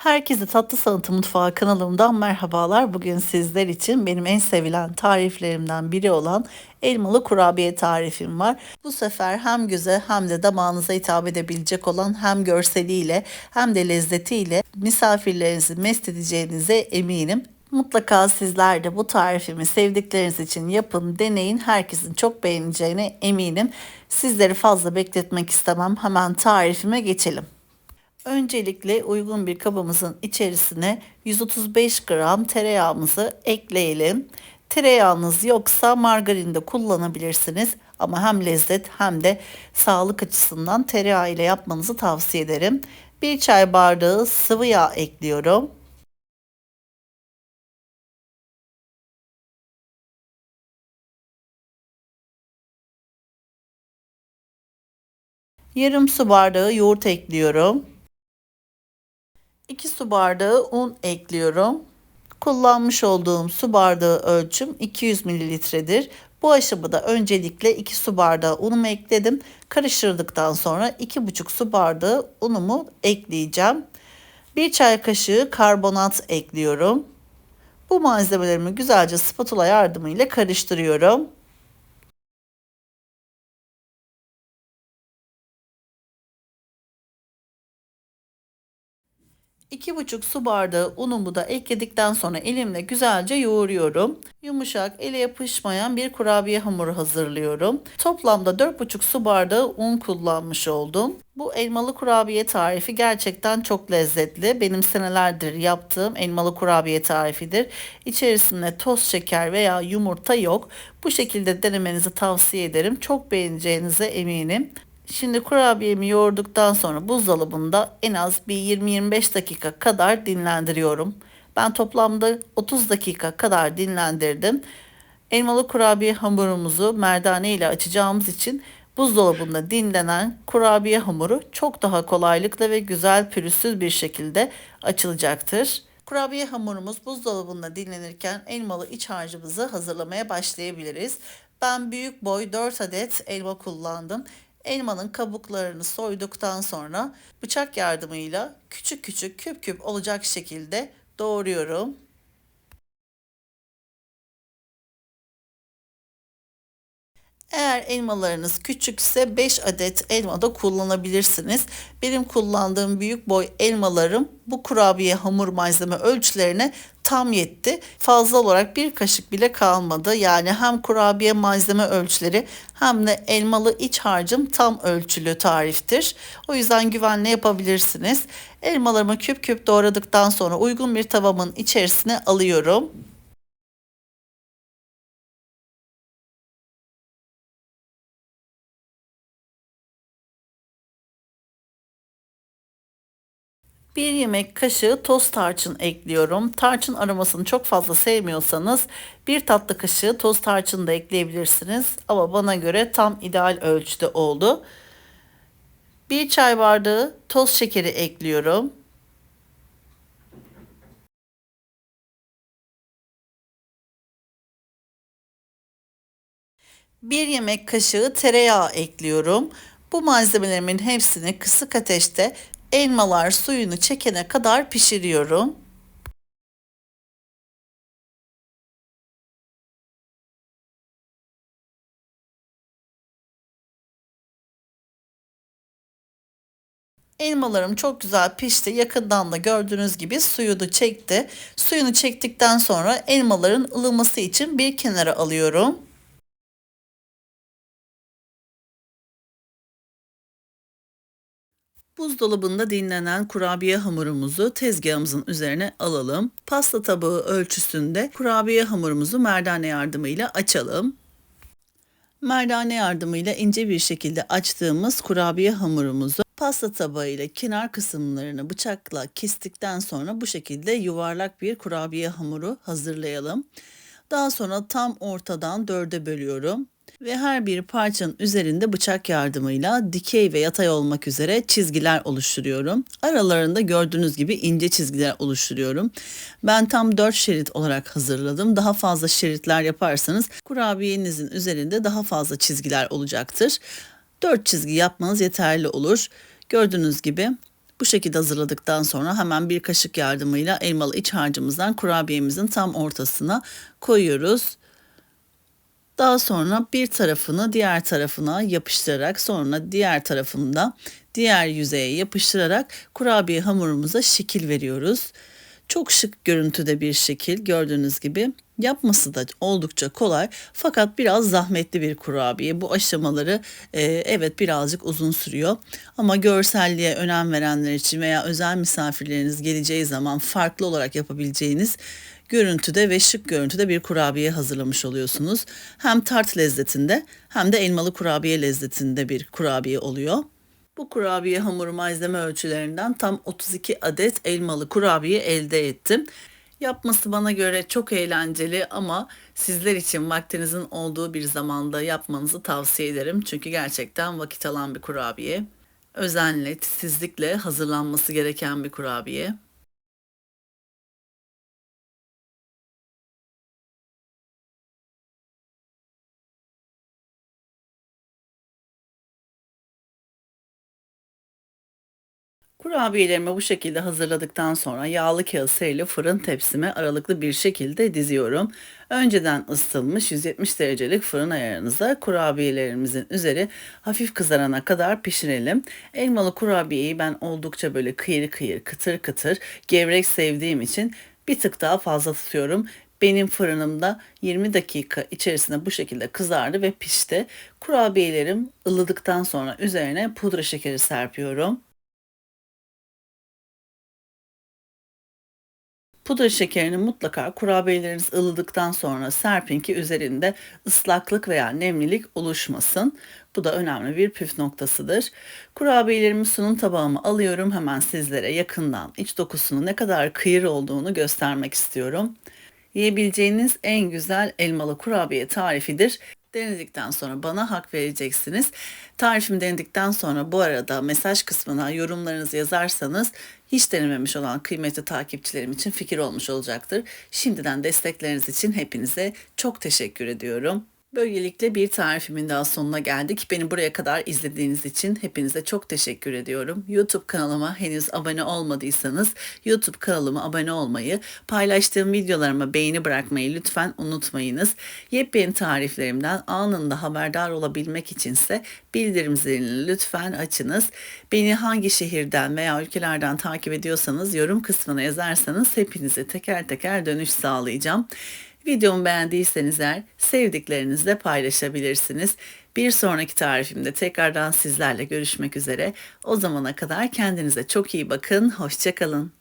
Herkese Tatlı Sanatı Mutfağı kanalımdan merhabalar. Bugün sizler için benim en sevilen tariflerimden biri olan elmalı kurabiye tarifim var. Bu sefer hem göze hem de damağınıza hitap edebilecek olan hem görseliyle hem de lezzetiyle misafirlerinizi mest edeceğinize eminim. Mutlaka sizler de bu tarifimi sevdikleriniz için yapın, deneyin. Herkesin çok beğeneceğine eminim. Sizleri fazla bekletmek istemem. Hemen tarifime geçelim. Öncelikle uygun bir kabımızın içerisine 135 gram tereyağımızı ekleyelim. Tereyağınız yoksa margarin de kullanabilirsiniz ama hem lezzet hem de sağlık açısından tereyağı ile yapmanızı tavsiye ederim. Bir çay bardağı sıvı yağ ekliyorum. Yarım su bardağı yoğurt ekliyorum. 2 su bardağı un ekliyorum. Kullanmış olduğum su bardağı ölçüm 200 mililitredir. Bu aşamada öncelikle 2 su bardağı unumu ekledim. Karıştırdıktan sonra 2,5 su bardağı unumu ekleyeceğim. 1 çay kaşığı karbonat ekliyorum. Bu malzemelerimi güzelce spatula yardımıyla karıştırıyorum. 2,5 su bardağı unumu da ekledikten sonra elimle güzelce yoğuruyorum. Yumuşak, ele yapışmayan bir kurabiye hamuru hazırlıyorum. Toplamda 4,5 su bardağı un kullanmış oldum. Bu elmalı kurabiye tarifi gerçekten çok lezzetli. Benim senelerdir yaptığım elmalı kurabiye tarifidir. İçerisinde toz şeker veya yumurta yok. Bu şekilde denemenizi tavsiye ederim. Çok beğeneceğinize eminim. Şimdi kurabiyemi yoğurduktan sonra buzdolabında en az bir 20-25 dakika kadar dinlendiriyorum. Ben toplamda 30 dakika kadar dinlendirdim. Elmalı kurabiye hamurumuzu merdane ile açacağımız için buzdolabında dinlenen kurabiye hamuru çok daha kolaylıkla ve güzel pürüzsüz bir şekilde açılacaktır. Kurabiye hamurumuz buzdolabında dinlenirken elmalı iç harcımızı hazırlamaya başlayabiliriz. Ben büyük boy 4 adet elma kullandım. Elmanın kabuklarını soyduktan sonra bıçak yardımıyla küçük küçük küp küp olacak şekilde doğruyorum. Eğer elmalarınız küçükse 5 adet elma da kullanabilirsiniz. Benim kullandığım büyük boy elmalarım bu kurabiye hamur malzeme ölçülerine tam yetti. Fazla olarak bir kaşık bile kalmadı. Yani hem kurabiye malzeme ölçüleri hem de elmalı iç harcım tam ölçülü tariftir. O yüzden güvenle yapabilirsiniz. Elmalarımı küp küp doğradıktan sonra uygun bir tavamın içerisine alıyorum. Bir yemek kaşığı toz tarçın ekliyorum. Tarçın aromasını çok fazla sevmiyorsanız bir tatlı kaşığı toz tarçın da ekleyebilirsiniz. Ama bana göre tam ideal ölçüde oldu. Bir çay bardağı toz şekeri ekliyorum. Bir yemek kaşığı tereyağı ekliyorum. Bu malzemelerimin hepsini kısık ateşte elmalar suyunu çekene kadar pişiriyorum. Elmalarım çok güzel pişti. Yakından da gördüğünüz gibi suyunu çekti. Suyunu çektikten sonra elmaların ılıması için bir kenara alıyorum. Buzdolabında dinlenen kurabiye hamurumuzu tezgahımızın üzerine alalım. Pasta tabağı ölçüsünde kurabiye hamurumuzu merdane yardımıyla açalım. Merdane yardımıyla ince bir şekilde açtığımız kurabiye hamurumuzu pasta tabağıyla kenar kısımlarını bıçakla kestikten sonra bu şekilde yuvarlak bir kurabiye hamuru hazırlayalım. Daha sonra tam ortadan dörde bölüyorum ve her bir parçanın üzerinde bıçak yardımıyla dikey ve yatay olmak üzere çizgiler oluşturuyorum. Aralarında gördüğünüz gibi ince çizgiler oluşturuyorum. Ben tam 4 şerit olarak hazırladım. Daha fazla şeritler yaparsanız kurabiyenizin üzerinde daha fazla çizgiler olacaktır. 4 çizgi yapmanız yeterli olur. Gördüğünüz gibi Bu şekilde hazırladıktan sonra hemen bir kaşık yardımıyla elmalı iç harcımızdan kurabiyemizin tam ortasına koyuyoruz. Daha sonra bir tarafını diğer tarafına yapıştırarak sonra diğer tarafını da diğer yüzeye yapıştırarak kurabiye hamurumuza şekil veriyoruz. Çok şık görüntüde bir şekil gördüğünüz gibi. Yapması da oldukça kolay fakat biraz zahmetli bir kurabiye. Bu aşamaları e, evet birazcık uzun sürüyor ama görselliğe önem verenler için veya özel misafirleriniz geleceği zaman farklı olarak yapabileceğiniz görüntüde ve şık görüntüde bir kurabiye hazırlamış oluyorsunuz. Hem tart lezzetinde hem de elmalı kurabiye lezzetinde bir kurabiye oluyor. Bu kurabiye hamuru malzeme ölçülerinden tam 32 adet elmalı kurabiye elde ettim. Yapması bana göre çok eğlenceli ama sizler için vaktinizin olduğu bir zamanda yapmanızı tavsiye ederim. Çünkü gerçekten vakit alan bir kurabiye. Özenle, titizlikle hazırlanması gereken bir kurabiye. Kurabiyelerimi bu şekilde hazırladıktan sonra yağlı kağıt seriyle fırın tepsime aralıklı bir şekilde diziyorum. Önceden ısıtılmış 170 derecelik fırın ayarınıza kurabiyelerimizin üzeri hafif kızarana kadar pişirelim. Elmalı kurabiyeyi ben oldukça böyle kıyır kıyır, kıtır kıtır, gevrek sevdiğim için bir tık daha fazla tutuyorum. Benim fırınımda 20 dakika içerisinde bu şekilde kızardı ve pişti. Kurabiyelerim ılıdıktan sonra üzerine pudra şekeri serpiyorum. Pudra şekerini mutlaka kurabiyeleriniz ılıdıktan sonra serpin ki üzerinde ıslaklık veya nemlilik oluşmasın. Bu da önemli bir püf noktasıdır. Kurabiyelerimi sunum tabağıma alıyorum. Hemen sizlere yakından iç dokusunun ne kadar kıyır olduğunu göstermek istiyorum. Yiyebileceğiniz en güzel elmalı kurabiye tarifidir. Denedikten sonra bana hak vereceksiniz. Tarifimi denedikten sonra bu arada mesaj kısmına yorumlarınızı yazarsanız hiç denememiş olan kıymetli takipçilerim için fikir olmuş olacaktır. Şimdiden destekleriniz için hepinize çok teşekkür ediyorum. Böylelikle bir tarifimin daha sonuna geldik. Beni buraya kadar izlediğiniz için hepinize çok teşekkür ediyorum. YouTube kanalıma henüz abone olmadıysanız YouTube kanalıma abone olmayı, paylaştığım videolarıma beğeni bırakmayı lütfen unutmayınız. Yepyeni tariflerimden anında haberdar olabilmek içinse bildirim zilini lütfen açınız. Beni hangi şehirden veya ülkelerden takip ediyorsanız yorum kısmına yazarsanız hepinize teker teker dönüş sağlayacağım. Videomu beğendiyseniz eğer sevdiklerinizle paylaşabilirsiniz. Bir sonraki tarifimde tekrardan sizlerle görüşmek üzere. O zamana kadar kendinize çok iyi bakın. Hoşçakalın.